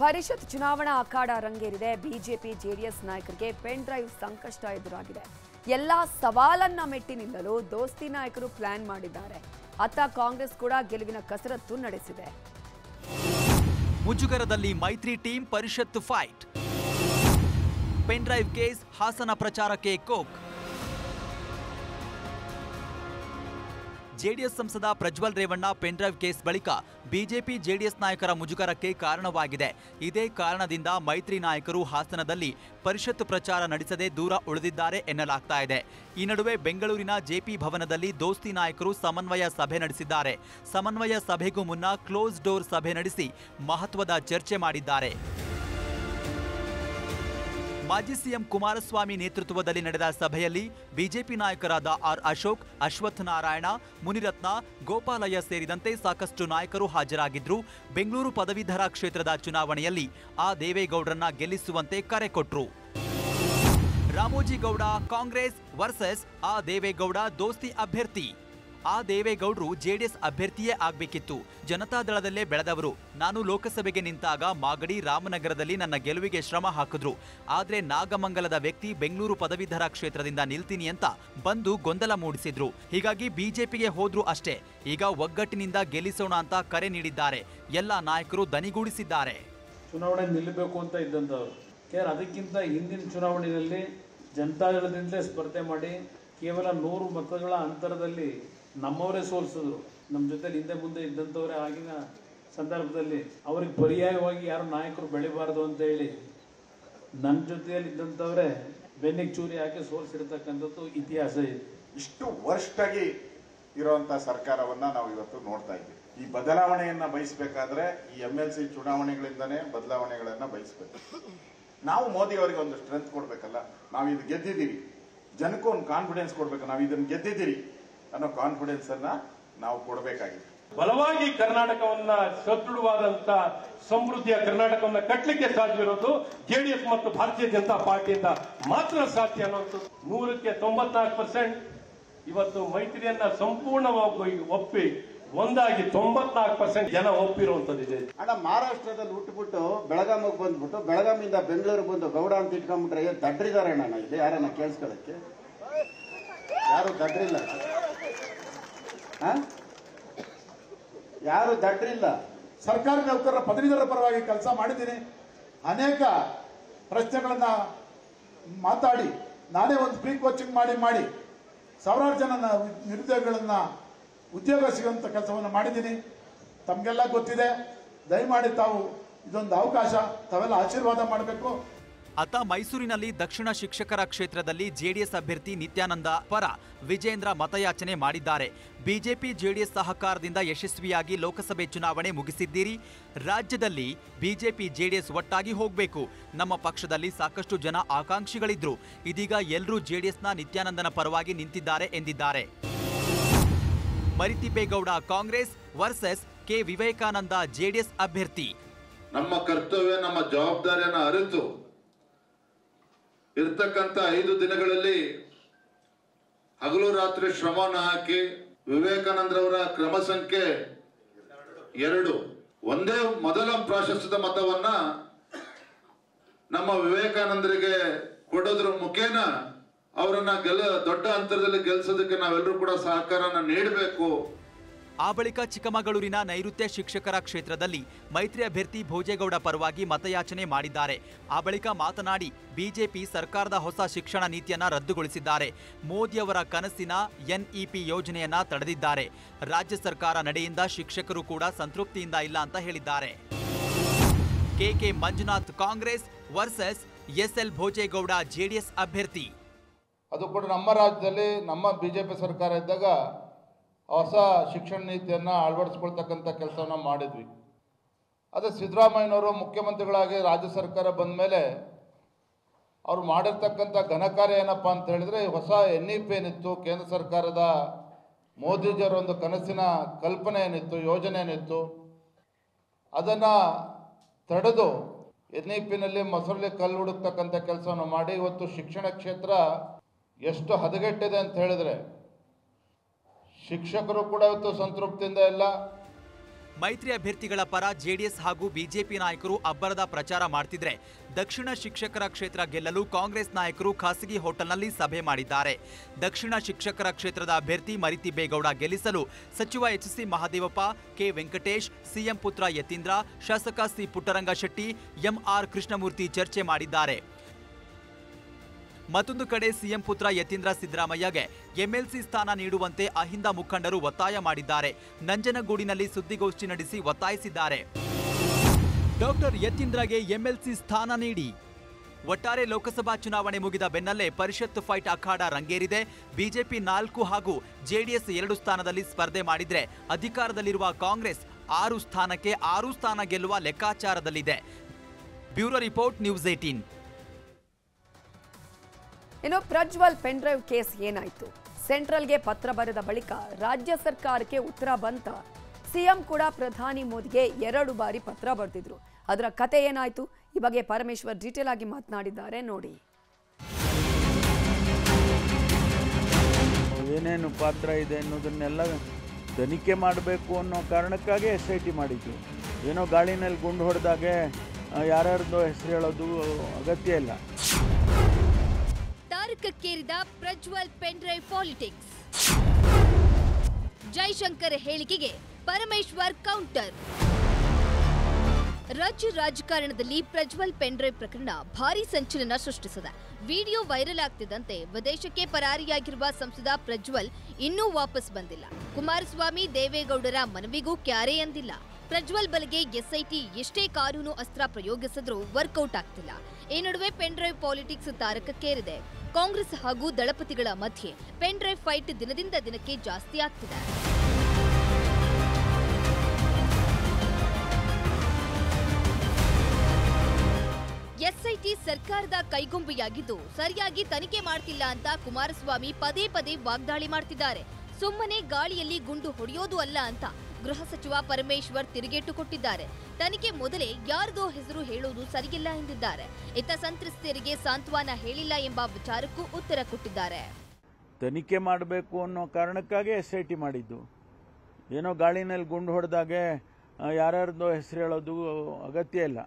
ಪರಿಷತ್ ಚುನಾವಣಾ ಅಖಾಡ ರಂಗೇರಿದೆ. ಬಿಜೆಪಿ ಜೆಡಿಎಸ್ ನಾಯಕರಿಗೆ ಪೆನ್ ಡ್ರೈವ್ ಸಂಕಷ್ಟ ಎದುರಾಗಿದೆ. ಎಲ್ಲ ಸವಾಲನ್ನ ಮೆಟ್ಟಿ ನಿಲ್ಲಲು ದೋಸ್ತಿ ನಾಯಕರು ಪ್ಲಾನ್ ಮಾಡಿದ್ದಾರೆ. ಅತ್ತ ಕಾಂಗ್ರೆಸ್ ಕೂಡ ಗೆಲುವಿನ ಕಸರತ್ತು ನಡೆಸಿದೆ. ಮುಜುಗರದಲ್ಲಿ ಮೈತ್ರಿ ಟೀಮ್ ಪರಿಷತ್ fight. Pen drive case Hassan ಪ್ರಚಾರಕ್ಕೆ ಕೋಕ್. ಜೆಡಿಎಸ್ ಸಂಸದ ಪ್ರಜ್ವಲ್ ರೇವಣ್ಣ ಪೆನ್ಡ್ರೈವ್ ಕೇಸ್ ಬಳಿಕ ಬಿಜೆಪಿ ಜೆಡಿಎಸ್ ನಾಯಕರ ಮುಜುಗರಕ್ಕೆ ಕಾರಣವಾಗಿದೆ. ಇದೇ ಕಾರಣದಿಂದ ಮೈತ್ರಿ ನಾಯಕರು ಹಾಸನದಲ್ಲಿ ಪರಿಷತ್ ಪ್ರಚಾರ ನಡೆಸದೆ ದೂರ ಉಳಿದಿದ್ದಾರೆ ಎನ್ನಲಾಗ್ತಾ ಇದೆ. ಈ ನಡುವೆ ಬೆಂಗಳೂರಿನ ಜೆಪಿ ಭವನದಲ್ಲಿ ದೋಸ್ತಿ ನಾಯಕರು ಸಮನ್ವಯ ಸಭೆ ನಡೆಸಿದ್ದಾರೆ. ಸಮನ್ವಯ ಸಭೆಗೂ ಮುನ್ನ ಕ್ಲೋಸ್ ಡೋರ್ ಸಭೆ ನಡೆಸಿ ಮಹತ್ವದ ಚರ್ಚೆ ಮಾಡಿದ್ದಾರೆ. ಮಾಜಿ ಸಿಎಂ ಕುಮಾರಸ್ವಾಮಿ ನೇತೃತ್ವದಲ್ಲಿ ನಡೆದ ಸಭೆಯಲ್ಲಿ ಬಿಜೆಪಿ ನಾಯಕರಾದ ಆರ್ ಅಶೋಕ್, ಅಶ್ವಥ್ ನಾರಾಯಣ, ಮುನಿರತ್ನ, ಗೋಪಾಲಯ್ಯ ಸೇರಿದಂತೆ ಸಾಕಷ್ಟು ನಾಯಕರು ಹಾಜರಾಗಿದ್ರು. ಬೆಂಗಳೂರು ಪದವೀಧರ ಕ್ಷೇತ್ರದ ಚುನಾವಣೆಯಲ್ಲಿ ಆ ದೇವೇಗೌಡರನ್ನ ಗೆಲ್ಲಿಸುವಂತೆ ಕರೆ ಕೊಟ್ರು. ರಾಮೋಜಿಗೌಡ ಕಾಂಗ್ರೆಸ್ ವರ್ಸಸ್ ಆ ದೇವೇಗೌಡ ದೋಸ್ತಿ ಅಭ್ಯರ್ಥಿ. ಆ ದೇವೇಗೌಡರು ಜೆಡಿಎಸ್ ಅಭ್ಯರ್ಥಿಯೇ ಆಗಬೇಕಿತ್ತು. ಜನತಾದಳದಲ್ಲೇ ಬೆಳೆದವರು. ನಾನು ಲೋಕಸಭೆಗೆ ನಿಂತಾಗ ಮಾಗಡಿ ರಾಮನಗರದಲ್ಲಿ ನನ್ನ ಗೆಲುವಿಗೆ ಶ್ರಮ ಹಾಕಿದ್ರು. ಆದರೆ ನಾಗಮಂಗಲದ ವ್ಯಕ್ತಿ ಬೆಂಗಳೂರು ಪದವೀಧರ ಕ್ಷೇತ್ರದಿಂದ ನಿಲ್ತೀನಿ ಅಂತ ಬಂದು ಗೊಂದಲ ಮೂಡಿಸಿದ್ರು. ಹೀಗಾಗಿ ಬಿಜೆಪಿಗೆ ಹೋದ್ರು ಅಷ್ಟೇ. ಈಗ ಒಗ್ಗಟ್ಟಿನಿಂದ ಗೆಲ್ಲಿಸೋಣ ಅಂತ ಕರೆ ನೀಡಿದ್ದಾರೆ. ಎಲ್ಲ ನಾಯಕರು ದನಿಗೂಡಿಸಿದ್ದಾರೆ. ಚುನಾವಣೆ ನಿಲ್ಲಬೇಕು ಅಂತ ಇದ್ದಂಥವ್ರು. ಅದಕ್ಕಿಂತ ಹಿಂದಿನ ಚುನಾವಣೆಯಲ್ಲಿ ಜನತಾದಳದಿಂದಲೇ ಸ್ಪರ್ಧೆ ಮಾಡಿ ಕೇವಲ ನೂರು ಮತಗಳ ಅಂತರದಲ್ಲಿ ನಮ್ಮವರೇ ಸೋಲಿಸಿದ್ರು ನಮ್ಮ ಜೊತೆಲಿ ಹಿಂದೆ ಮುಂದೆ ಇದ್ದಂಥವರೇ ಆಗಿನ ಸಂದರ್ಭದಲ್ಲಿ ಅವ್ರಿಗೆ ಪರ್ಯಾಯವಾಗಿ ಯಾರು ನಾಯಕರು ಬೆಳಿಬಾರ್ದು ಅಂತ ಹೇಳಿ ನನ್ನ ಜೊತೆಯಲ್ಲಿ ಇದ್ದಂಥವರೇ ಬೆನ್ನಿಗೆ ಚೂರಿ ಹಾಕಿ ಸೋಲಿಸಿರ್ತಕ್ಕಂಥದ್ದು ಇತಿಹಾಸ ಇದೆ. ಇಷ್ಟು ವರ್ಷಾಗಿ ಇರುವಂತ ಸರ್ಕಾರವನ್ನ ನಾವು ಇವತ್ತು ನೋಡ್ತಾ ಇದ್ದೀವಿ. ಈ ಬದಲಾವಣೆಯನ್ನ ಬಯಸಬೇಕಾದ್ರೆ ಈ ಎಂ ಎಲ್ ಸಿ ಚುನಾವಣೆಗಳಿಂದನೇ ಬದಲಾವಣೆಗಳನ್ನ ಬಯಸಬೇಕು. ನಾವು ಮೋದಿ ಅವರಿಗೆ ಒಂದು ಸ್ಟ್ರೆಂತ್ ಕೊಡ್ಬೇಕಲ್ಲ ನಾವು ಇದು ಗೆದ್ದಿದ್ದೀವಿ. ಜನಕ್ಕೂ ಒಂದು ಕಾನ್ಫಿಡೆನ್ಸ್ ಕೊಡ್ಬೇಕು ನಾವು ಇದನ್ನು ಗೆದ್ದಿದ್ದೀರಿ ಅನ್ನೋ ಕಾನ್ಫಿಡೆನ್ಸ್ ಅನ್ನ ನಾವು ಕೊಡಬೇಕಾಗಿದೆ. ಬಲವಾಗಿ ಕರ್ನಾಟಕವನ್ನ ಸದೃಢವಾದಂತ ಸಮೃದ್ಧಿಯ ಕರ್ನಾಟಕವನ್ನ ಕಟ್ಟಲಿಕ್ಕೆ ಸಾಧ್ಯವಿರೋದು ಜೆಡಿಎಸ್ ಮತ್ತು ಭಾರತೀಯ ಜನತಾ ಪಾರ್ಟಿಯಿಂದ ಮಾತ್ರ ಸಾಧ್ಯ ಅನ್ನೋದು ನೂರಕ್ಕೆ ತೊಂಬತ್ನಾಲ್ಕು ಪರ್ಸೆಂಟ್ ಇವತ್ತು ಮೈತ್ರಿಯನ್ನ ಸಂಪೂರ್ಣವಾಗಿ ಒಪ್ಪಿ ಒಂದಾಗಿ ತೊಂಬತ್ನಾಲ್ಕು ಪರ್ಸೆಂಟ್ ಜನ ಒಪ್ಪಿರುವಂತದ್ದಿದೆ ಅಣ್ಣ ಮಹಾರಾಷ್ಟ್ರದಲ್ಲಿ ಹುಟ್ಟುಬಿಟ್ಟು ಬೆಳಗಾಮಿಗೆ ಬಂದ್ಬಿಟ್ಟು ಬೆಳಗಾಮಿಂದ ಬೆಂಗಳೂರಿಗೆ ಬಂದು ಗೌಡ ಅಂತ ಇಟ್ಕೊಂಡ್ಬಿಟ್ರೆ ಏನ್ ದಡ್ರಿದಾರೆ ಅಣ್ಣ ಇಲ್ಲಿ ಯಾರನ್ನ ಕೇಳಿಸ್ಕೊಳ್ಳಕ್ಕೆ? ಯಾರು ದಡ್ರಿಲ್ಲ? ಯಾರು ದಡ್ರಿಲ್ಲ. ಸರ್ಕಾರಿ ನೌಕರರ ಪದವೀಧರ ಪರವಾಗಿ ಕೆಲಸ ಮಾಡಿದ್ದೀನಿ. ಅನೇಕ ಪ್ರಶ್ನೆಗಳನ್ನ ಮಾತಾಡಿ, ನಾನೇ ಒಂದು ಫ್ರೀ ಕೋಚಿಂಗ್ ಮಾಡಿ ಮಾಡಿ ಸಾವಿರಾರು ಜನ ನಿರುದ್ಯೋಗಿಗಳನ್ನ ಉದ್ಯೋಗ ಸಿಗುವಂತ ಕೆಲಸವನ್ನು ಮಾಡಿದ್ದೀನಿ. ತಮಗೆಲ್ಲ ಗೊತ್ತಿದೆ. ದಯಮಾಡಿ ತಾವು ಇದೊಂದು ಅವಕಾಶ. ತಾವೆಲ್ಲ ಆಶೀರ್ವಾದ ಮಾಡಬೇಕು. ಅತ್ತ ಮೈಸೂರಿನಲ್ಲಿ ದಕ್ಷಿಣ ಶಿಕ್ಷಕರ ಕ್ಷೇತ್ರದಲ್ಲಿ ಜೆಡಿಎಸ್ ಅಭ್ಯರ್ಥಿ ನಿತ್ಯಾನಂದ ಪರ ವಿಜೇಂದ್ರ ಮತಯಾಚನೆ ಮಾಡಿದ್ದಾರೆ. ಬಿಜೆಪಿ ಜೆಡಿಎಸ್ ಸಹಕಾರದಿಂದ ಯಶಸ್ವಿಯಾಗಿ ಲೋಕಸಭೆ ಚುನಾವಣೆ ಮುಗಿಸಿದ್ದೀರಿ. ರಾಜ್ಯದಲ್ಲಿ ಬಿಜೆಪಿ ಜೆಡಿಎಸ್ ಒಟ್ಟಾಗಿ ಹೋಗಬೇಕು. ನಮ್ಮ ಪಕ್ಷದಲ್ಲಿ ಸಾಕಷ್ಟು ಜನ ಆಕಾಂಕ್ಷಿಗಳಿದ್ರು. ಇದೀಗ ಎಲ್ಲರೂ ಜೆಡಿಎಸ್ನ ನಿತ್ಯಾನಂದನ ಪರವಾಗಿ ನಿಂತಿದ್ದಾರೆ ಎಂದಿದ್ದಾರೆ. Marithibbegowda Congress versus K Vivekananda JDS ಅಭ್ಯರ್ಥಿ. ನಮ್ಮ ಕರ್ತವ್ಯ ನಮ್ಮ ಜವಾಬ್ದಾರಿಯನ್ನು ಅರಿತು. ಇರ್ತಕ್ಕಂಥ ಐದು ದಿನಗಳಲ್ಲಿ ಹಗಲು ರಾತ್ರಿ ಶ್ರಮವನ್ನು ಹಾಕಿ ವಿವೇಕಾನಂದರವರ ಕ್ರಮ ಸಂಖ್ಯೆ ಎರಡು. ಒಂದೇ ಮೊದಲ ಪ್ರಾಶಸ್ತ್ಯದ ಮತವನ್ನ ನಮ್ಮ ವಿವೇಕಾನಂದರಿಗೆ ಕೊಡೋದ್ರ ಮುಖೇನ ಅವರನ್ನ ಗೆಲ್ಲ ದೊಡ್ಡ ಅಂತರದಲ್ಲಿ ಗೆಲ್ಸೋದಕ್ಕೆ ನಾವೆಲ್ಲರೂ ಕೂಡ ಸಹಕಾರನ ನೀಡಬೇಕು. ಆ ಬಳಿಕ ಚಿಕ್ಕಮಗಳೂರಿನ ನೈಋತ್ಯ ಶಿಕ್ಷಕರ ಕ್ಷೇತ್ರದಲ್ಲಿ ಮೈತ್ರಿ ಅಭ್ಯರ್ಥಿ ಭೋಜೇಗೌಡ ಪರವಾಗಿ ಮತಯಾಚನೆ ಮಾಡಿದ್ದಾರೆ. ಆ ಬಳಿಕ ಮಾತನಾಡಿ, ಬಿಜೆಪಿ ಸರ್ಕಾರದ ಹೊಸ ಶಿಕ್ಷಣ ನೀತಿಯನ್ನ ರದ್ದುಗೊಳಿಸಿದ್ದಾರೆ. ಮೋದಿಯವರ ಕನಸಿನ ಎನ್ಇಪಿ ಯೋಜನೆಯನ್ನ ತಡೆದಿದ್ದಾರೆ. ರಾಜ್ಯ ಸರ್ಕಾರ ನಡೆಯಿಂದ ಶಿಕ್ಷಕರು ಕೂಡ ಸಂತೃಪ್ತಿಯಿಂದ ಇಲ್ಲ ಅಂತ ಹೇಳಿದ್ದಾರೆ. KK Manjunath Congress versus SL Bhojegowda JDS ಅಭ್ಯರ್ಥಿ. ಅದು ಕೂಡ ನಮ್ಮ ರಾಜ್ಯದಲ್ಲಿ ನಮ್ಮ ಬಿಜೆಪಿ ಸರ್ಕಾರ ಇದ್ದಾಗ ಹೊಸ ಶಿಕ್ಷಣ ನೀತಿಯನ್ನು ಅಳವಡಿಸ್ಕೊಳ್ತಕ್ಕಂಥ ಕೆಲಸವನ್ನು ಮಾಡಿದ್ವಿ. ಅದೇ ಸಿದ್ದರಾಮಯ್ಯನವರು ಮುಖ್ಯಮಂತ್ರಿಗಳಾಗಿ ರಾಜ್ಯ ಸರ್ಕಾರ ಬಂದ ಮೇಲೆ ಅವ್ರು ಮಾಡಿರ್ತಕ್ಕಂಥ ಘನಕಾರ್ಯ ಏನಪ್ಪ ಅಂತ ಹೇಳಿದ್ರೆ ಹೊಸ ಎನ್ ಇ ಪಿ ಏನಿತ್ತು, ಕೇಂದ್ರ ಸರ್ಕಾರದ ಮೋದಿಜಿಯವರ ಒಂದು ಕನಸಿನ ಕಲ್ಪನೆ ಏನಿತ್ತು, ಯೋಜನೆ ಏನಿತ್ತು, ಅದನ್ನು ತಡೆದು ಎನ್ ಇ ಪಿನಲ್ಲಿ ಮೊಸರಲ್ಲಿ ಕಲ್ಲು ಹುಡುಕ್ತಕ್ಕಂಥ ಕೆಲಸವನ್ನು ಮಾಡಿ, ಇವತ್ತು ಶಿಕ್ಷಣ ಕ್ಷೇತ್ರ ಎಷ್ಟು ಹದಗೆಟ್ಟಿದೆ ಅಂತ ಹೇಳಿದ್ರೆ ಶಿಕ್ಷಕರು ಕೂಡ ಇವತ್ತು ಸಂತೃಪ್ತಿಯಿಂದ ಇಲ್ಲ ಮೈತ್ರಿ ಅಭ್ಯರ್ಥಿಗಳ ಪರ ಜೆಡಿಎಸ್ ಹಾಗೂ ಬಿಜೆಪಿ ನಾಯಕರು ಅಬ್ಬರದ ಪ್ರಚಾರ ಮಾಡ್ತಿದ್ರೆ ದಕ್ಷಿಣ ಶಿಕ್ಷಕರ ಕ್ಷೇತ್ರ ಗೆಲ್ಲಲು ಕಾಂಗ್ರೆಸ್ ನಾಯಕರು ಖಾಸಗಿ ಹೋಟೆಲ್ನಲ್ಲಿ ಸಭೆ ಮಾಡಿದ್ದಾರೆ. ದಕ್ಷಿಣ ಶಿಕ್ಷಕರ ಕ್ಷೇತ್ರದ ಅಭ್ಯರ್ಥಿ ಮರಿತಿ ಬೇಗೌಡ ಗೆಲ್ಲಿಸಲು ಸಚಿವ H C Mahadevappa, K Venkatesh, CM ಪುತ್ರ ಯತೀಂದ್ರ, ಶಾಸಕ ಸಿ ಪುಟ್ಟರಂಗ ಶೆಟ್ಟಿ ಎಂಆರ್ ಕೃಷ್ಣಮೂರ್ತಿ ಚರ್ಚೆ ಮಾಡಿದ್ದಾರೆ. ಮತ್ತೊಂದು ಕಡೆ ಸಿಎಂ ಪುತ್ರ ಯತೀಂದ್ರ ಸಿದ್ದರಾಮಯ್ಯಗೆ ಎಂಎಲ್ಸಿ ಸ್ಥಾನ ನೀಡುವಂತೆ ಅಹಿಂದ ಮುಖಂಡರು ಒತ್ತಾಯ ಮಾಡಿದ್ದಾರೆ. ನಂಜನಗೂಡಿನಲ್ಲಿ ಸುದ್ದಿಗೋಷ್ಠಿ ನಡೆಸಿ ಒತ್ತಾಯಿಸಿದ್ದಾರೆ. ಡಾಕ್ಟರ್ ಯತೀಂದ್ರಗೆ ಎಂಎಲ್ಸಿ ಸ್ಥಾನ ನೀಡಿ. ಒಟ್ಟಾರೆ ಲೋಕಸಭಾ ಚುನಾವಣೆ ಮುಗಿದ ಬೆನ್ನಲ್ಲೇ ಪರಿಷತ್ತು ಫೈಟ್ ಅಖಾಡ ರಂಗೇರಿದೆ. ಬಿಜೆಪಿ ನಾಲ್ಕು ಹಾಗೂ ಜೆಡಿಎಸ್ ಎರಡು ಸ್ಥಾನದಲ್ಲಿ ಸ್ಪರ್ಧೆ ಮಾಡಿದ್ರೆ ಅಧಿಕಾರದಲ್ಲಿರುವ ಕಾಂಗ್ರೆಸ್ ಆರು ಸ್ಥಾನಕ್ಕೆ ಆರು ಸ್ಥಾನ ಗೆಲ್ಲುವ ಲೆಕ್ಕಾಚಾರದಲ್ಲಿದೆ. Bureau report news eighteen. ಇನ್ನು ಪ್ರಜ್ವಲ್ ಪೆನ್ ಡ್ರೈವ್ ಕೇಸ್ ಏನಾಯ್ತು? ಸೆಂಟ್ರಲ್ಗೆ ಪತ್ರ ಬರೆದ ಬಳಿಕ ರಾಜ್ಯ ಸರ್ಕಾರಕ್ಕೆ ಉತ್ತರ ಬಂತ. ಸಿಎಂ ಕೂಡ ಪ್ರಧಾನಿ ಮೋದಿಗೆ ಎರಡು ಬಾರಿ ಪತ್ರ ಬರೆದಿದ್ರು. ಅದರ ಕತೆ ಏನಾಯ್ತು? ಈ ಬಗ್ಗೆ ಪರಮೇಶ್ವರ್ ಡೀಟೇಲ್ ಆಗಿ ಮಾತನಾಡಿದ್ದಾರೆ. ನೋಡಿ. ಏನೇನು ಪಾತ್ರ ಇದೆ ಅನ್ನೋದನ್ನೆಲ್ಲ ತನಿಖೆ ಮಾಡಬೇಕು ಅನ್ನೋ ಕಾರಣಕ್ಕಾಗಿ ಎಸ್ ಐ ಟಿ ಮಾಡಿದ್ದು. ಏನೋ ಗಾಳಿನಲ್ಲಿ ಗುಂಡು ಹೊಡೆದಾಗೆ ಯಾರ್ಯಾರ್ದು ಹೆಸರು ಹೇಳೋದು ಅಗತ್ಯ ಇಲ್ಲ. ತಾರಕಕ್ಕೇರಿದ ಪ್ರಜ್ವಲ್ ಪೆನ್ಡ್ರೈವ್ ಪಾಲಿಟಿಕ್ಸ್. ಜೈಶಂಕರ್ ಹೇಳಿಕೆಗೆ ಪರಮೇಶ್ವರ್ ಕೌಂಟರ್. ರಾಜ್ಯ ರಾಜಕಾರಣದಲ್ಲಿ ಪ್ರಜ್ವಲ್ ಪೆನ್ಡ್ರೈವ್ ಪ್ರಕರಣ ಭಾರಿ ಸಂಚಲನ ಸೃಷ್ಟಿಸಿದೆ. ವಿಡಿಯೋ ವೈರಲ್ ಆಗ್ತಿದ್ದಂತೆ ವಿದೇಶಕ್ಕೆ ಪರಾರಿಯಾಗಿರುವ ಸಂಸದ ಪ್ರಜ್ವಲ್ ಇನ್ನೂ ವಾಪಸ್ ಬಂದಿಲ್ಲ. ಕುಮಾರಸ್ವಾಮಿ ದೇವೇಗೌಡರ ಮನವಿಗೂ ಕ್ಯಾರೆ ಅಂದಿಲ್ಲ. ಪ್ರಜ್ವಲ್ ಬಲ್ಗೆ ಎಸ್ಐಟಿ ಎಷ್ಟೇ ಕಾನೂನು ಅಸ್ತ್ರ ಪ್ರಯೋಗಿಸಿದ್ರೂ ವರ್ಕೌಟ್ ಆಗ್ತಿಲ್ಲ. ಈ ನಡುವೆ ಪೆನ್ಡ್ರೈವ್ ಪಾಲಿಟಿಕ್ಸ್ ತಾರಕಕ್ಕೇರಿದೆ. ಕಾಂಗ್ರೆಸ್ ಹಾಗೂ ದಳಪತಿಗಳ ಮಧ್ಯೆ ಪೆನ್ಡ್ರೈವ್ ಫೈಟ್ ದಿನದಿಂದ ದಿನಕ್ಕೆ ಜಾಸ್ತಿ ಆಗ್ತಿದೆ. ಎಸ್ಐಟಿ ಸರ್ಕಾರದ ಕೈಗೊಂಬೆಯಾಗಿದ್ದು ಸರಿಯಾಗಿ ತನಿಖೆ ಮಾಡ್ತಿಲ್ಲ ಅಂತ ಕುಮಾರಸ್ವಾಮಿ ಪದೇ ಪದೇ ವಾಗ್ದಾಳಿ ಮಾಡ್ತಿದ್ದಾರೆ. ಸುಮ್ಮನೆ ಗಾಳಿಯಲ್ಲಿ ಗುಂಡು ಹೊಡೆಯೋದು ಅಲ್ಲ ಅಂತ ಗೃಹ ಸಚಿವ ಪರಮೇಶ್ವರ್ ತಿರುಗೇಟು ಕೊಟ್ಟಿದ್ದಾರೆ. ತನಿಖೆ ಮೊದಲೇ ಯಾರದೋ ಹೆಸರು ಹೇಳೋದು ಸರಿಯಿಲ್ಲ ಎಂದಿದ್ದಾರೆ. ಇತ್ತ ಸಂತ್ರಸ್ತರಿಗೆ ಸಾಂತ್ವನ ಹೇಳಿಲ್ಲ ಎಂಬ ವಿಚಾರಕ್ಕೂ ಉತ್ತರ ಕೊಟ್ಟಿದ್ದಾರೆ. ತನಿಖೆ ಮಾಡಬೇಕು ಅನ್ನೋ ಕಾರಣಕ್ಕಾಗಿ ಎಸ್ ಐ ಮಾಡಿದ್ದು. ಏನೋ ಗಾಳಿನಲ್ಲಿ ಗುಂಡು ಹೊಡೆದಾಗೆ ಯಾರ್ಯಾರ್ದೋ ಹೆಸರು ಹೇಳೋದು ಅಗತ್ಯ ಇಲ್ಲ.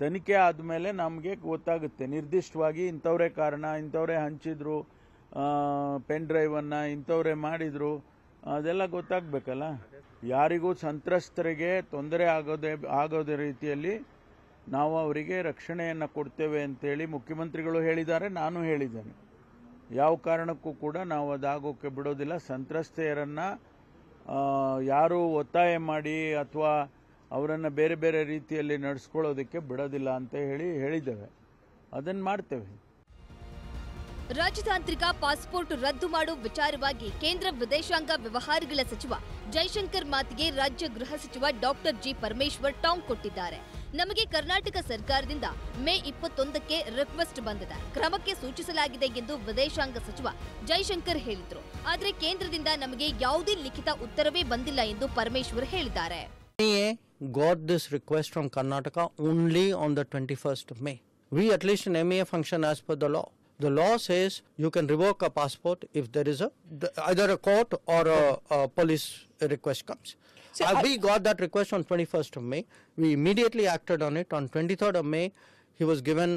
ತನಿಖೆ ಆದಮೇಲೆ ನಮಗೆ ಗೊತ್ತಾಗುತ್ತೆ. ನಿರ್ದಿಷ್ಟವಾಗಿ ಇಂಥವರೇ ಕಾರಣ, ಇಂಥವರೇ ಹಂಚಿದ್ರು ಪೆನ್ ಡ್ರೈವನ್ನು ಇಂಥವರೇ ಮಾಡಿದ್ರು. ಅದೆಲ್ಲ ಗೊತ್ತಾಗಬೇಕಲ್ಲ? ಯಾರಿಗೂ ಸಂತ್ರಸ್ತರಿಗೆ ತೊಂದರೆ ಆಗೋದೇ ಆಗೋದೇ ರೀತಿಯಲ್ಲಿ ನಾವು ಅವರಿಗೆ ರಕ್ಷಣೆಯನ್ನು ಕೊಡ್ತೇವೆ ಅಂತೇಳಿ ಮುಖ್ಯಮಂತ್ರಿಗಳು ಹೇಳಿದ್ದಾರೆ, ನಾನು ಹೇಳಿದ್ದೇನೆ. ಯಾವ ಕಾರಣಕ್ಕೂ ಕೂಡ ನಾವು ಅದಾಗೋಕ್ಕೆ ಬಿಡೋದಿಲ್ಲ. ಸಂತ್ರಸ್ತೆಯರನ್ನು ಯಾರು ಒತ್ತಾಯ ಮಾಡಿ ಅಥವಾ ಅವರನ್ನು ಬೇರೆ ಬೇರೆ ರೀತಿಯಲ್ಲಿ ನಡೆಸ್ಕೊಳ್ಳೋದಕ್ಕೆ ಬಿಡೋದಿಲ್ಲ ಅಂತ ಹೇಳಿ ಹೇಳಿದ್ದೇವೆ. ಅದನ್ನು ಮಾಡ್ತೇವೆ. ರಾಜತಾಂತ್ರಿಕ ಪಾಸ್ಪೋರ್ಟ್ ರದ್ದು ಮಾಡುವ ವಿಚಾರವಾಗಿ ಕೇಂದ್ರ ವಿದೇಶಾಂಗ ವ್ಯವಹಾರಗಳ ಸಚಿವ ಜೈಶಂಕರ್ ಮಾತಿಗೆ ರಾಜ್ಯ ಗೃಹ ಸಚಿವ ಡಾಕ್ಟರ್ ಜಿ ಪರಮೇಶ್ವರ್ ಟಾಂಗ್ ಕೊಟ್ಟಿದ್ದಾರೆ ನಮಗೆ ಕರ್ನಾಟಕ ಸರ್ಕಾರದಿಂದ ಮೇ ಇಪ್ಪತ್ತೊಂದಕ್ಕೆ ರಿಕ್ವೆಸ್ಟ್ ಬಂದಿದೆ ಕ್ರಮಕ್ಕೆ ಸೂಚಿಸಲಾಗಿದೆ ಎಂದು ವಿದೇಶಾಂಗ ಸಚಿವ ಜೈಶಂಕರ್ ಹೇಳಿದ್ರು ಆದರೆ ಕೇಂದ್ರದಿಂದ ನಮಗೆ ಯಾವುದೇ ಲಿಖಿತ ಉತ್ತರವೇ ಬಂದಿಲ್ಲ ಎಂದು ಪರಮೇಶ್ವರ್ ಹೇಳಿದ್ದಾರೆ MA got this request from Karnataka only on the 21st of May. We at least in MEA function as per the law. The law says you can revoke a passport if there is a either a court or a, a police request comes. Uh, we got that request on 21st of May. We immediately acted on it. On 23rd of May, he was given,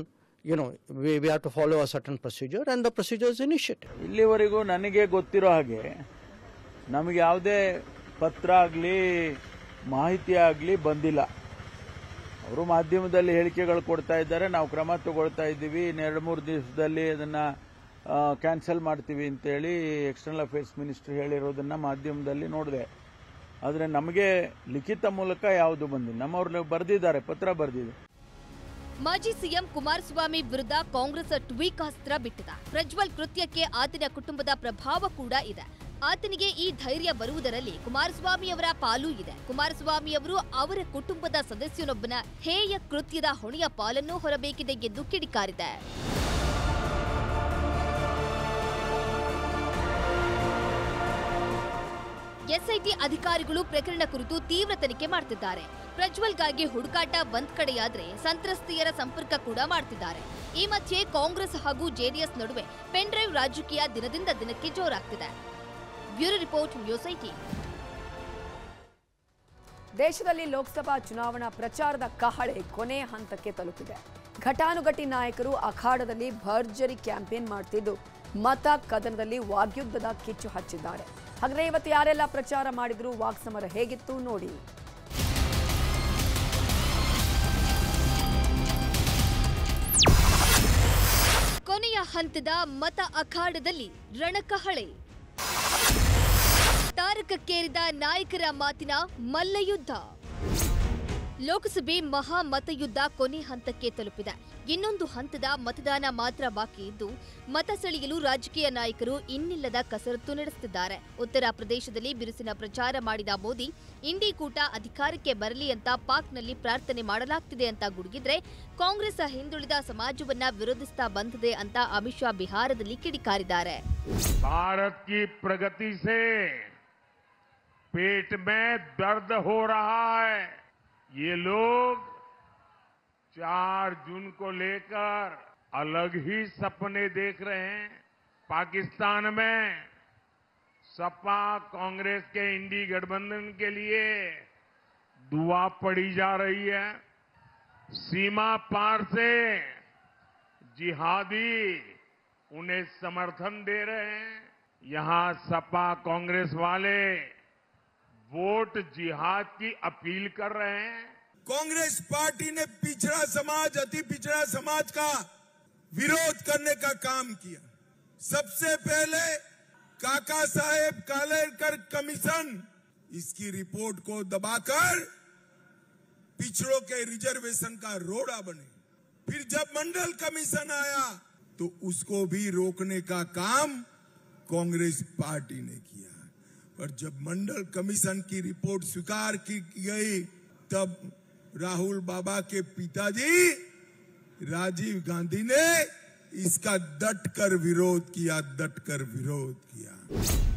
you know, we, we have to follow a certain procedure and the procedure is initiated. ಇಲ್ಲಿವರೆಗೂ ನನಗೆ ಗೊತ್ತಿರೋ ಹಾಗೆ ನಮಗೆ ಯಾವುದೇ ಪತ್ರ ಆಗಲಿ ಮಾಹಿತಿ ಆಗಲಿ ಬಂದಿಲ್ಲ ಅವರು ಮಾಧ್ಯಮದಲ್ಲಿ ಹೇಳಿಕೆಗಳು ಕೊಡ್ತಾ ಇದ್ದಾರೆ. ನಾವು ಕ್ರಮ ತಗೊಳ್ತಾ ಇದ್ದೀವಿ. ಇನ್ನೆರಡು ಮೂರು ದಿವಸದಲ್ಲಿ ಅದನ್ನು ಕ್ಯಾನ್ಸಲ್ ಮಾಡ್ತೀವಿ ಅಂತೇಳಿ ಎಕ್ಸ್ಟರ್ನಲ್ ಅಫೇರ್ಸ್ ಮಿನಿಸ್ಟರ್ ಹೇಳಿರೋದನ್ನ ಮಾಧ್ಯಮದಲ್ಲಿ ನೋಡಿದೆ. ಆದರೆ ನಮಗೆ ಲಿಖಿತ ಮೂಲಕ ಯಾವುದು ಬಂದಿಲ್ಲ. ನಮ್ಮವ್ರು ಬರೆದಿದ್ದಾರೆ, ಪತ್ರ ಬರೆದಿದೆ. ಮಾಜಿ ಸಿಎಂ ಕುಮಾರಸ್ವಾಮಿ ವಿರುದ್ಧ ಕಾಂಗ್ರೆಸ್ ಟ್ವೀಕ್ ಅಸ್ತ್ರ ಬಿಟ್ಟಿದೆ. ಪ್ರಜ್ವಲ್ ಕೃತ್ಯಕ್ಕೆ ಆತನ ಕುಟುಂಬದ ಪ್ರಭಾವ ಕೂಡ ಇದೆ. ಆತನಿಗೆ ಈ ಧೈರ್ಯ ಬರುವುದರಲ್ಲಿ ಕುಮಾರಸ್ವಾಮಿ ಅವರ ಪಾಲು ಇದೆ. ಕುಮಾರಸ್ವಾಮಿ ಅವರು ಕುಟುಂಬದ ಸದಸ್ಯನೊಬ್ಬನ ಹೇಯ ಕೃತ್ಯದ ಹೊಣೆಯ ಪಾಲನ್ನು ಹೊರಬೇಕಿದೆ ಎಂದು ಕಿಡಿಕಾರಿದೆ. ಎಸ್ಐಟಿ ಅಧಿಕಾರಿಗಳು ಪ್ರಕರಣ ಕುರಿತು ತೀವ್ರ ತನಿಖೆ ಮಾಡ್ತಿದ್ದಾರೆ. ಪ್ರಜ್ವಲ್ಗಾಗಿ ಹುಡುಕಾಟ ಬಂದ್ ಕಡೆಯಾದ್ರೆ ಸಂತ್ರಸ್ತೆಯರ ಸಂಪರ್ಕ ಕೂಡ ಮಾಡ್ತಿದ್ದಾರೆ. ಈ ಮಧ್ಯೆ ಕಾಂಗ್ರೆಸ್ ಹಾಗೂ ಜೆಡಿಎಸ್ ನಡುವೆ ಪೆನ್ಡ್ರೈವ್ ರಾಜಕೀಯ ದಿನದಿಂದ ದಿನಕ್ಕೆ ಜೋರಾಗ್ತಿದೆ. Bureau report news IT. ದೇಶದಲ್ಲಿ ಲೋಕಸಭಾ ಚುನಾವಣಾ ಪ್ರಚಾರದ ಕಹಳೆ ಕೊನೆ ಹಂತಕ್ಕೆ ತಲುಪಿದೆ. ಘಟಾನುಘಟಿ ನಾಯಕರು ಅಖಾಡದಲ್ಲಿ ಭರ್ಜರಿ ಕ್ಯಾಂಪೇನ್ ಮಾಡ್ತಿದ್ದು. ಮತ ಕದನದಲ್ಲಿ ವಾಗ್ಯುದ್ಧದ ಕಿಚ್ಚು ಹಚ್ಚಿದ್ದಾರೆ. ಹಾಗಾದ್ರೆ ಇವತ್ತು ಯಾರೆಲ್ಲ ಪ್ರಚಾರ ಮಾಡಿದ್ರು? ವಾಕ್ಸಮರ ಹೇಗಿತ್ತು ನೋಡಿ. ಕೊನೆಯ ಹಂತದ ಮತ ಅಖಾಡದಲ್ಲಿ ರಣಕಹಳೆ. ತಾರಕಕ್ಕೇರಿದ ನಾಯಕರ ಮಾತಿನ ಮಲ್ಲಯುದ್ಧ. ಲೋಕಸಭೆ ಮಹಾ ಮತಯುದ್ಧ ಕೊನೆ ಹಂತಕ್ಕೆ ತಲುಪಿದೆ. ಇನ್ನೊಂದು ಹಂತದ ಮತದಾನ ಮಾತ್ರ ಬಾಕಿ ಇದ್ದು, ಮತ ಸೆಳೆಯಲು ರಾಜಕೀಯ ನಾಯಕರು ಇನ್ನಿಲ್ಲದ ಕಸರತ್ತು ನಡೆಸುತ್ತಿದ್ದಾರೆ. ಉತ್ತರ ಪ್ರದೇಶದಲ್ಲಿ ಬಿರುಸಿನ ಪ್ರಚಾರ ಮಾಡಿದ ಮೋದಿ ಇಂಡಿ ಕೂಟ ಅಧಿಕಾರಕ್ಕೆ ಬರಲಿ ಅಂತ ಪಾಕ್ನಲ್ಲಿ ಪ್ರಾರ್ಥನೆ ಮಾಡಲಾಗ್ತಿದೆ ಅಂತ ಗುಡುಗಿದ್ರೆ, ಕಾಂಗ್ರೆಸ್ ಹಿಂದುಳಿದ ಸಮಾಜವನ್ನ ವಿರೋಧಿಸ್ತಾ ಬಂದಿದೆ ಅಂತ ಅಮಿತ್ ಶಾ ಬಿಹಾರದಲ್ಲಿ ಕಿಡಿಕಾರಿದ್ದಾರೆ. ಕಿ ಪ್ರಗತಿ पेट में दर्द हो रहा है। ये लोग चार जून को लेकर अलग ही सपने देख रहे हैं। पाकिस्तान में सपा कांग्रेस के इंडी गठबंधन के लिए दुआ पड़ी जा रही है। सीमा पार से जिहादी उन्हें समर्थन दे रहे हैं। यहाँ सपा कांग्रेस वाले वोट जिहाद की अपील कर रहे हैं। कांग्रेस पार्टी ने पिछड़ा समाज, अति पिछड़ा समाज का विरोध करने का काम किया। सबसे पहले काका साहेब कालेकर कमीशन इसकी रिपोर्ट को दबाकर पिछड़ों के रिजर्वेशन का रोड़ा बने। फिर जब मंडल कमीशन आया तो उसको भी रोकने का काम कांग्रेस पार्टी ने किया। और जब मंडल कमीशन की रिपोर्ट स्वीकार की गई, तब राहुल बाबा के पिताजी राजीव गांधी ने इसका डटकर विरोध किया डटकर विरोध किया।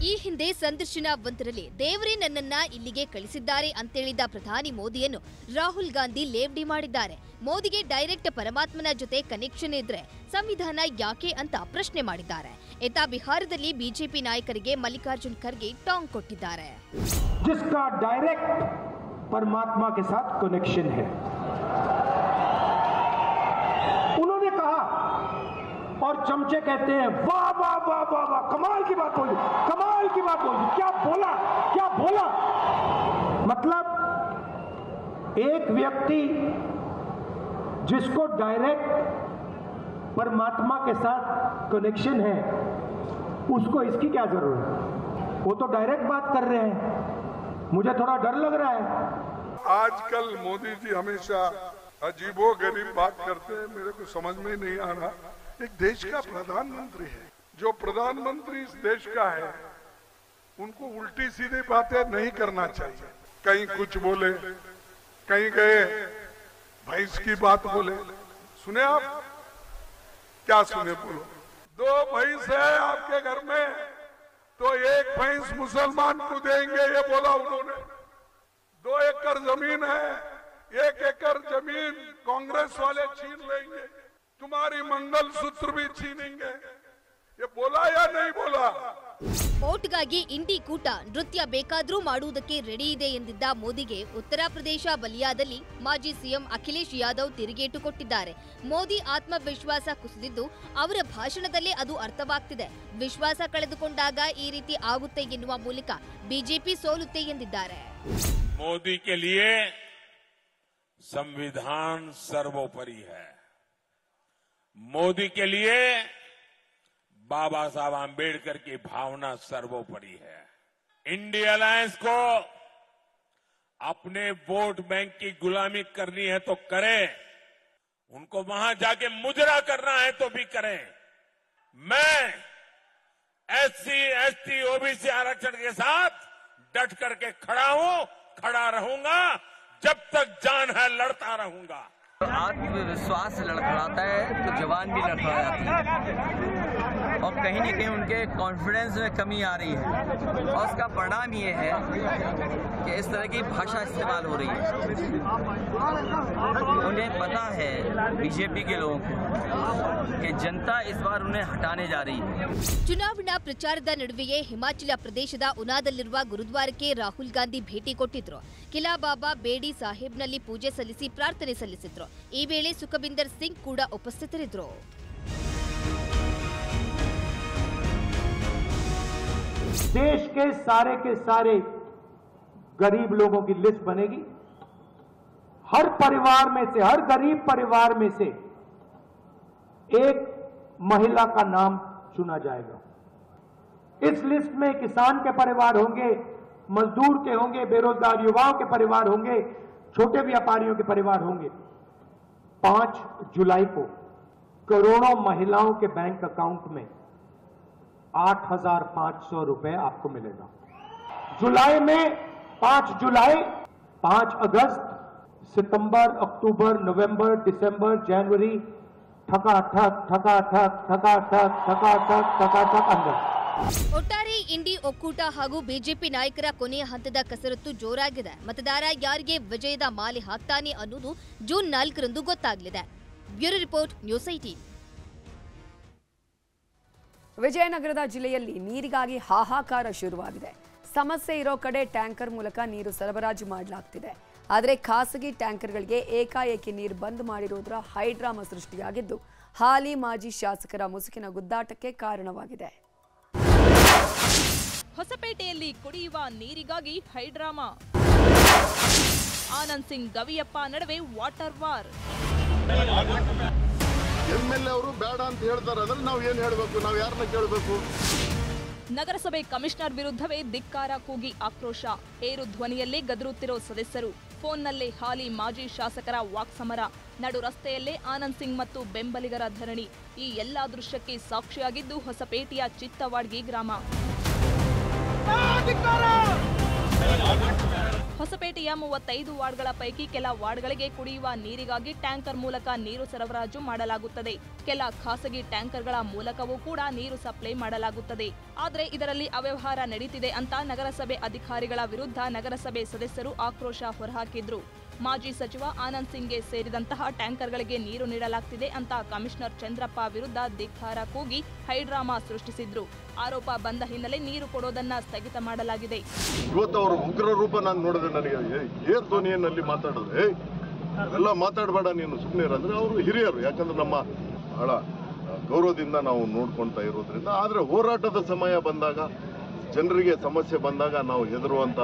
ಈ ಹಿಂದೆ ಸಂದರ್ಶನ ಒಂದರಲ್ಲಿ ದೇವರೇ ನನ್ನನ್ನ ಇಲ್ಲಿಗೆ ಕಳಿಸಿದ್ದಾರೆ ಅಂತೇಳಿದ ಪ್ರಧಾನಿ ಮೋದಿಯನ್ನು ರಾಹುಲ್ ಗಾಂಧಿ ಲೇವಡಿ ಮಾಡಿದ್ದಾರೆ. ಮೋದಿಗೆ ಡೈರೆಕ್ಟ್ ಪರಮಾತ್ಮನ ಜೊತೆ ಕನೆಕ್ಷನ್ ಇದ್ರೆ ಸಂವಿಧಾನ ಯಾಕೆ ಅಂತ ಪ್ರಶ್ನೆ ಮಾಡಿದ್ದಾರೆ. ಇತ ಬಿಹಾರದಲ್ಲಿ ಬಿಜೆಪಿ ನಾಯಕರಿಗೆ ಮಲ್ಲಿಕಾರ್ಜುನ್ ಖರ್ಗೆ ಟಾಂಗ್ ಕೊಟ್ಟಿದ್ದಾರೆ. ಪರಮಾತ್ಮ और चमचे कहते हैं, वाह वाह वाह वाह वाह, कमाल की बात बोली, कमाल की बात बोली, क्या बोला क्या बोला? मतलब एक व्यक्ति जिसको डायरेक्ट परमात्मा के साथ कनेक्शन है, उसको इसकी क्या ज़रूरत वो तो डायरेक्ट बात कर रहे हैं। मुझे थोड़ा डर लग रहा है। आजकल मोदी जी हमेशा अजीबो गरीब बात करते हैं, मेरे को समझ में नहीं आ रहा। एक देश का प्रधानमंत्री है। जो प्रधानमंत्री इस देश का है, उनको उल्टी सीधी बातें नहीं करना चाहिए। कहीं कुछ बोले, कहीं गए भैंस की बात बोले। सुने आप? क्या सुने बोलो? दो भैंस है आपके घर में तो एक भैंस मुसलमान को देंगे, ये बोला उन्होंने। दो एकड़ ज़मीन है, एक एकड़ ज़मीन कांग्रेस वाले छीन लेंगे। तुम्हारी मंगलसूत्र भी छीनेंगे ये बोला या नहीं बोला ಓಟ್ಗಾಗಿ ಇಂಡಿ ಕೂಟ ನೃತ್ಯ ಬೇಕಾದ್ರೂ ಮಾಡುವುದಕ್ಕೆ ರೆಡಿ ಇದೆ ಎಂದಿದ್ದ ಮೋದಿಗೆ ಉತ್ತರ ಪ್ರದೇಶ ಬಲಿಯಾದಲ್ಲಿ ಮಾಜಿ ಸಿಎಂ ಅಖಿಲೇಶ್ ಯಾದವ್ ತಿರುಗೇಟು ಕೊಟ್ಟಿದ್ದಾರೆ ಮೋದಿ ಆತ್ಮವಿಶ್ವಾಸ ಕುಸಿದಿದ್ದು ಅವರ ಭಾಷಣದಲ್ಲೇ ಅದು ಅರ್ಥವಾಗ್ತಿದೆ ವಿಶ್ವಾಸ ಕಳೆದುಕೊಂಡಾಗ ಈ ರೀತಿ ಆಗುತ್ತೆ ಎನ್ನುವ ಮೂಲಕ ಬಿಜೆಪಿ ಸೋಲುತ್ತೆ ಎಂದಿದ್ದಾರೆ मोदी के लिए संविधान सर्वोपरि है मोदी के लिए बाबा साहब आम्बेडकर की भावना सर्वोपरि है। इंडिया अलायंस को अपने वोट बैंक की गुलामी करनी है तो करें। उनको वहाँ जाके मुजरा करना है तो भी करें। मैं एससी, एसटी, ओबीसी आरक्षण के साथ डट करके खड़ा हूँ, खड़ा रहूँगा, जब तक जान है लड़ता रहूँगा। आत्मविश्वास लड़खड़ाता है तो जवान भी लड़खड़ा जाती है। और कहीं न कहीं उनके कॉन्फिडेंस में कमी आ रही है और उसका परिणाम ये है कि इस तरह की भाषा इस्तेमाल हो रही है उन्हें पता है बीजेपी के लोगों को कि जनता इस बार उन्हें हटाने जा रही है ಚುನಾವಣಾ ಪ್ರಚಾರದ ನಡುವೆಯೇ ಹಿಮಾಚಲ ಪ್ರದೇಶದ ಉನಾದಲ್ಲಿರುವ ಗುರುದ್ವಾರಕ್ಕೆ ರಾಹುಲ್ ಗಾಂಧಿ ಭೇಟಿ ಕೊಟ್ಟಿದ್ರು ಕಿಲಾ ಬಾಬಾ ಬೇಡಿ ಸಾಹೇಬ್ನಲ್ಲಿ ಪೂಜೆ ಸಲ್ಲಿಸಿ ಪ್ರಾರ್ಥನೆ ಸಲ್ಲಿಸಿದ್ರು ಈ ವೇಳೆ ಸುಖಬಿಂದರ್ ಸಿಂಗ್ ಕೂಡ ಉಪಸ್ಥಿತರಿದ್ದರು देश के सारे के सारे गरीब लोगों की लिस्ट बनेगी। हर परिवार में से, हर गरीब परिवार में से एक महिला का नाम चुना जाएगा। इस लिस्ट में किसान के परिवार होंगे, मजदूर के होंगे, बेरोजगार युवाओं के परिवार होंगे, छोटे व्यापारियों के परिवार होंगे। पाँच जुलाई को करोड़ों महिलाओं के बैंक अकाउंट में आठ हजार पांच सौ रुपए आपको मिलेगा जुलाई में पांच जुलाई पांच अगस्त सितंबर अक्टूबर नवंबर दिसंबर जनवरी ठका ठक ठका ठक ठका ठक ठका ठक ठका ठक अंदर ಒಟ್ಟಾರೆ ಇಂಡಿ ಒಕ್ಕೂಟ ಹಾಗೂ ಬಿಜೆಪಿ ನಾಯಕರ ಕೊನೆಯ ಹಂತದ ಕಸರತ್ತು ಜೋರಾಗಿದೆ ಮತದಾರ ಯಾರಿಗೆ ವಿಜಯದ ಮಾಲೆ ಹಾಕ್ತಾನೆ ಅನ್ನೋದು ಜೂನ್ ನಾಲ್ಕರಂದು ಗೊತ್ತಾಗಲಿದೆ ಬ್ಯೂರೋ ರಿಪೋರ್ಟ್ ನ್ಯೂಸ್ ಐಟೀನ್ ವಿಜಯನಗರದ ಜಿಲ್ಲೆಯಲ್ಲಿ ನೀರಿಗಾಗಿ ಹಾಹಾಕಾರ ಶುರುವಾಗಿದೆ. ಸಮಸ್ಯೆ ಇರೋ ಕಡೆ ಟ್ಯಾಂಕರ್ ಮೂಲಕ ನೀರು ಸರಬರಾಜು ಮಾಡಲಾಗ್ತಿದೆ. ಆದರೆ ಖಾಸಗಿ ಟ್ಯಾಂಕರ್ಗಳಿಗೆ ಏಕಾಏಕಿ ನೀರು ಬಂದ್ ಮಾಡಿರುವುದರ ಹೈಡ್ರಾಮಾ ಸೃಷ್ಟಿಯಾಗಿದ್ದು, ಹಾಲಿ ಮಾಜಿ ಶಾಸಕರ ಮುಸುಕಿನ ಗುದ್ದಾಟಕ್ಕೆ ಕಾರಣವಾಗಿದೆ. ಹೊಸಪೇಟೆಯಲ್ಲಿ ಕುಡಿಯುವ ನೀರಿಗಾಗಿ ಹೈಡ್ರಾಮಾ. ಆನಂದ್ ಸಿಂಗ್ ಗವಿಯಪ್ಪ ನಡುವೆ water war. M L A ಅವರು ಬೇಡ ಅಂತ ಹೇಳ್ತಾರೆ ಅಂದ್ರೆ ನಾವು ಏನ್ ಹೇಳ್ಬೇಕು? ನಾವು ಯಾರನ್ನ ಕೇಳಬೇಕು? ನಗರಸಭೆ ಕಮಿಷನರ್ ವಿರುದ್ಧವೇ ಧಿಕ್ಕಾರ ಕೂಗಿ ಆಕ್ರೋಶ. ಏರು ಧ್ವನಿಯಲ್ಲೇ ಗದರುತ್ತಿರೋ ಸದಸ್ಯರು. ಫೋನ್ನಲ್ಲೇ ಹಾಲಿ ಮಾಜಿ ಶಾಸಕರ ವಾಕ್ಸಮರ. ನಡು ರಸ್ತೆಯಲ್ಲೇ ಆನಂದ್ ಸಿಂಗ್ ಮತ್ತು ಬೆಂಬಲಿಗರ ಧರಣಿ. ಈ ಎಲ್ಲಾ ದೃಶ್ಯಕ್ಕೆ ಸಾಕ್ಷಿಯಾಗಿದ್ದು ಹೊಸಪೇಟೆಯ ಚಿತ್ತವಾಡ್ಗಿ ಗ್ರಾಮ. ಹೊಸಪೇಟೆಯ ಮೂವತ್ತೈದು ವಾರ್ಡ್ಗಳ ಪೈಕಿ ಕೆಲ ವಾರ್ಡ್ಗಳಿಗೆ ಕುಡಿಯುವ ನೀರಿಗಾಗಿ ಟ್ಯಾಂಕರ್ ಮೂಲಕ ನೀರು ಸರಬರಾಜು ಮಾಡಲಾಗುತ್ತದೆ. ಕೆಲ ಖಾಸಗಿ ಟ್ಯಾಂಕರ್ಗಳ ಮೂಲಕವೂ ಕೂಡ ನೀರು ಸಪ್ಲೈ ಮಾಡಲಾಗುತ್ತದೆ. ಆದರೆ ಇದರಲ್ಲಿ ಅವ್ಯವಹಾರ ನಡೀತಿದೆ ಅಂತ ನಗರಸಭೆ ಅಧಿಕಾರಿಗಳ ವಿರುದ್ಧ ನಗರಸಭೆ ಸದಸ್ಯರು ಆಕ್ರೋಶ ಹೊರಹಾಕಿದ್ರು. ಮಾಜಿ ಸಚಿವ ಆನಂದ್ ಸಿಂಗ್ಗೆ ಸೇರಿದಂತಹ ಟ್ಯಾಂಕರ್ಗಳಿಗೆ ನೀರು ನೀಡಲಾಗ್ತಿದೆ ಅಂತ ಕಮಿಷನರ್ ಚಂದ್ರಪ್ಪ ವಿರುದ್ಧ ಧಿಕ್ಕಾರ ಕೂಗಿ ಹೈಡ್ರಾಮಾ ಸೃಷ್ಟಿಸಿದ್ರು. ಆರೋಪ ಬಂದ ಹಿನ್ನೆಲೆ ನೀರು ಕೊಡೋದನ್ನ ಸ್ಥಗಿತ ಮಾಡಲಾಗಿದೆ. ಇವತ್ತು ಅವರು ಉಗ್ರ ರೂಪ ನಾನು ನೋಡಿದ್ರೆ ನನಗೆ ಏ- ಏರ್ ಧ್ವನಿಯಲ್ಲಿ ಮಾತಾಡಿದ್ರೆ ಎಲ್ಲ ಮಾತಾಡಬೇಡ ನೀನು ಸುಮ್ಮನೆ ಇರಂದ್ರೆ ಅವರು ಹಿರಿಯರು, ಯಾಕಂದ್ರೆ ನಮ್ಮ ಬಹಳ ಗೌರವದಿಂದ ನಾವು ನೋಡ್ಕೊಳ್ತಾ ಇರೋದ್ರಿಂದ. ಆದರೆ ಹೋರಾಟದ ಸಮಯ ಬಂದಾಗ, ಜನರಿಗೆ ಸಮಸ್ಯೆ ಬಂದಾಗ ನಾವು ಹೆದರುವಂತ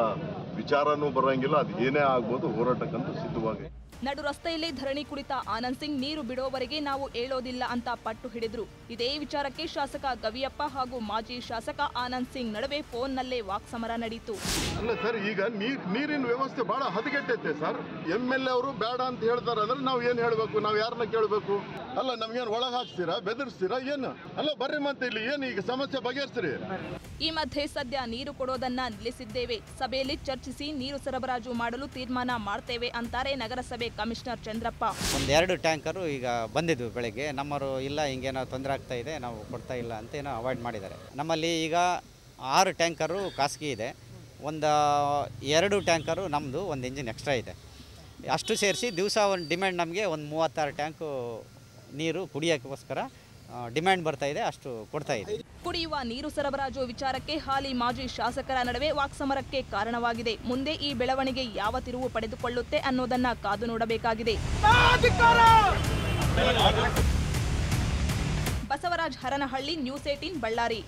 ವಿಚಾರನೂ ಬರಂಗಿಲ್ಲ ಅದು ಏನೇ ಆಗ್ಬೋದು ಹೋರಾಟಕ್ಕಂತೂ ಸಿದ್ಧವಾಗಿ ನಡು ರಸ್ತೆಯಲ್ಲಿ ಧರಣಿ ಕುಳಿತ ಆನಂದ್ ಸಿಂಗ್ ನೀರು ಬಿಡೋವರೆಗೆ ನಾವು ಏಳೋದಿಲ್ಲ ಅಂತ ಪಟ್ಟು ಹಿಡಿದ್ರು. ಇದೇ ವಿಚಾರಕ್ಕೆ ಶಾಸಕ ಗವಿಯಪ್ಪ ಹಾಗೂ ಮಾಜಿ ಶಾಸಕ ಆನಂದ್ ಸಿಂಗ್ ನಡುವೆ ಫೋನ್ನಲ್ಲೇ ವಾಕ್ಸಮರ ನಡೆಯಿತು ಅಲ್ಲ ಸರ್ ಈಗ ನೀರ್ ನೀರಿನ ವ್ಯವಸ್ಥೆ ಬಹಳ ಹದಗೆಟ್ಟೈತೆ ಸರ್. ಎಂ ಎಲ್ ಎ ಅವರು ಬೇಡ ಅಂತ ಹೇಳ್ತಾರೆ ಅಂದ್ರೆ ನಾವು ಏನ್ ಹೇಳ್ಬೇಕು? ನಾವು ಯಾರನ್ನ ಕೇಳಬೇಕು? ಅಲ್ಲ ನಮ್ಗೇನು ಒಳಗೆ ಹಾಕ್ತೀರಾ ಬೆದರ್ಸ್ತೀರಾ? ಏನು? ಅಲ್ಲ ಬರ್ರಿ ಮತ್ತೆ ಇಲ್ಲಿ. ಏನು ಈಗ ಸಮಸ್ಯೆ ಬಗೆಹರಿಸ್ರಿ? ಈ ಮಧ್ಯೆ ಸದ್ಯ ನೀರು ಕೊಡೋದನ್ನ ನಿಲ್ಲಿಸಿದ್ದೇವೆ. ಸಭೆಯಲ್ಲಿ ಚರ್ಚಿಸಿ ನೀರು ಸರಬರಾಜು ಮಾಡಲು ತೀರ್ಮಾನ ಮಾಡ್ತೇವೆ ಅಂತಾರೆ ನಗರಸಭೆ ಕಮಿಷನರ್ ಚಂದ್ರಪ್ಪ. ಒಂದೆರಡು ಟ್ಯಾಂಕರು ಈಗ ಬಂದಿದ್ವು ಬೆಳಗ್ಗೆ. ನಮ್ಮವರು, ಇಲ್ಲ ಹಿಂಗೇನೋ ತೊಂದರೆ ಆಗ್ತಾ ಇದೆ, ನಾವು ಕೊಡ್ತಾ ಇಲ್ಲ ಅಂತ ಏನೋ ಅವಾಯ್ಡ್ ಮಾಡಿದ್ದಾರೆ. ನಮ್ಮಲ್ಲಿ ಈಗ ಆರು ಟ್ಯಾಂಕರು ಖಾಸಗಿ ಇದೆ. ಒಂದು, ಎರಡು ಟ್ಯಾಂಕರು ನಮ್ಮದು ಒಂದು ಇಂಜಿನ್ ಎಕ್ಸ್ಟ್ರಾ ಇದೆ. ಅಷ್ಟು ಸೇರಿಸಿ ದಿವಸ ಒಂದು ಡಿಮ್ಯಾಂಡ್ ನಮಗೆ ಒಂದು ಮೂವತ್ತಾರು ಟ್ಯಾಂಕು ನೀರು ಕುಡಿಯೋಕ್ಕೋಸ್ಕರ ಡಿಮ್ಯಾಂಡ್ ಬರ್ತಾ ಇದೆ, ಅಷ್ಟು ಕೊಡ್ತಾ ಇದೆ. ಕುಡಿಯುವ ನೀರು ಸರಬರಾಜು ವಿಚಾರಕ್ಕೆ ಹಾಲಿ ಮಾಜಿ ಶಾಸಕರ ನಡುವೆ ವಾಕ್ಸಮರಕ್ಕೆ ಕಾರಣವಾಗಿದೆ. ಮುಂದೆ ಈ ಬೆಳವಣಿಗೆ ಯಾವ ತಿರುವು ಪಡೆದುಕೊಳ್ಳುತ್ತೆ ಅನ್ನೋದನ್ನ ಕಾದು ನೋಡಬೇಕಾಗಿದೆ. Basavaraj Haranahalli, news eighteen, Ballari.